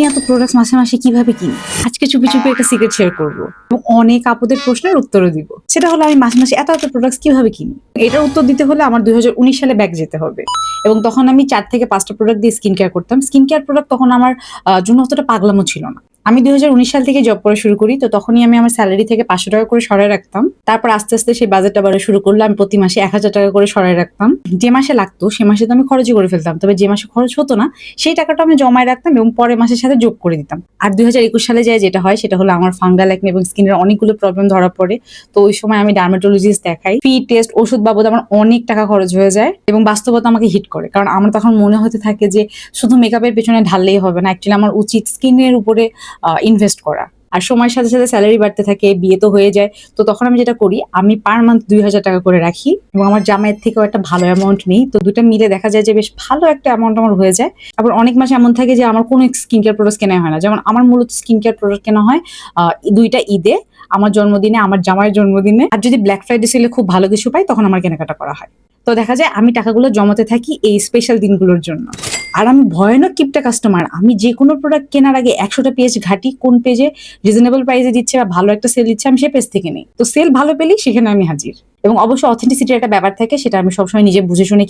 আপনি এত প্রোডাক্ট মাসে মাসে কীভাবে কিনি আজকে চুপি চুপি একটা সিক্রেট শেয়ার করব। এবং অনেক আপুদের প্রশ্নের উত্তরও দিব। সেটা হলো আমি মাসে মাসে এত এত প্রোডাক্ট কীভাবে কিনি? এটার উত্তর দিতে হলে আমার দুই হাজার উনিশ সালে ব্যাগ যেতে হবে। এবং তখন আমি চার থেকে পাঁচটা প্রোডাক্ট দিয়ে স্কিন কেয়ার করতাম। স্কিন কেয়ার প্রোডাক্ট তখন আমার জন্য অতটা পাগলামো ছিল না। আমি দুই হাজার উনিশ সাল থেকে জব করা শুরু করি, তো তখনই আমি আমার স্যালারি থেকে পাঁচশো টাকা করে সরায় রাখতাম। তারপর আস্তে আস্তে সেই বাজেটটা বাড়া শুরু করলাম আমি প্রতি মাসে এক হাজার টাকা করে সরায় রাখতাম। যে মাসে লাগতো, সে মাসে তো আমি খরচই করে ফেলতাম, তবে যে মাসে খরচ হতো না, সেই টাকাটা আমি জমায় রাখতাম এবং পরের মাসের সাথে যোগ করে দিতাম। আর দুই সালে যায় যেটা হয়, সেটা হলো আমার ফাঙ্গাল একনে এবং স্কিনের অনেকগুলো প্রবলেম ধরা পড়ে। তো ওই সময় আমি ডার্মাটোলজিস্ট দেখাই। ফি টেস্ট ওষুধ বাবদ আমার অনেক টাকা খরচ হয়ে যায় এবং বাস্তবতা আমাকে হিট করে। কারণ আমার তখন মনে হতে থাকে যে, শুধু মেকআপের পেছনে ঢাললেই হবে না অ্যাকচুয়ালি আমার উচিত স্কিনের উপরে ইনভেস্ট করা। আর সময়ের সাথে সাথে স্যালারি বাড়তে থাকে, বিয়ে তো হয়ে যায়। তো তখন আমি যেটা করি, আমি পার মান্থ দুই হাজার টাকা করে রাখি এবং আমার জামাইয়ের থেকেও একটা ভালো অ্যামাউন্ট নেই। তো দুটো মিলে দেখা যায় যে বেশ ভালো একটা অ্যামাউন্ট আমার হয়ে যায়। আবার অনেক মাসে এমন থাকে যে আমার কোনো স্কিন কেয়ার প্রোডাক্ট কেনা হয় না। যেমন আমার মূলত স্কিন কেয়ার প্রোডাক্ট কেনা হয় দুইটা ঈদে, আমার জন্মদিনে, আমার জামাইয়ের জন্মদিনে। আর যদি ব্ল্যাক ফ্রাইডে সেলে খুব ভালো কিছু পাই, তখন আমার কেনাকাটা করা হয়। তো দেখা যায় আমি টাকাগুলো জমাতে থাকি এই স্পেশাল দিনগুলোর জন্য। আর আমি ভয়ানক কিপটা কাস্টমার আমি যে কোনো প্রোডাক্ট কেনার আগে একশোটা পেজ ঘাটি কোন পেজে রিজনেবল প্রাইসে দিচ্ছে বা ভালো একটা সেল দিচ্ছে আমি সে পেজ থেকে নেই। তো সেল ভালো পেলেই সেখানে আমি হাজির। এবং অবশ্যই অথেন্টিসিটির একটা ব্যাপার থাকে, সেটা আমি সবসময় নিজে বুঝে শুনে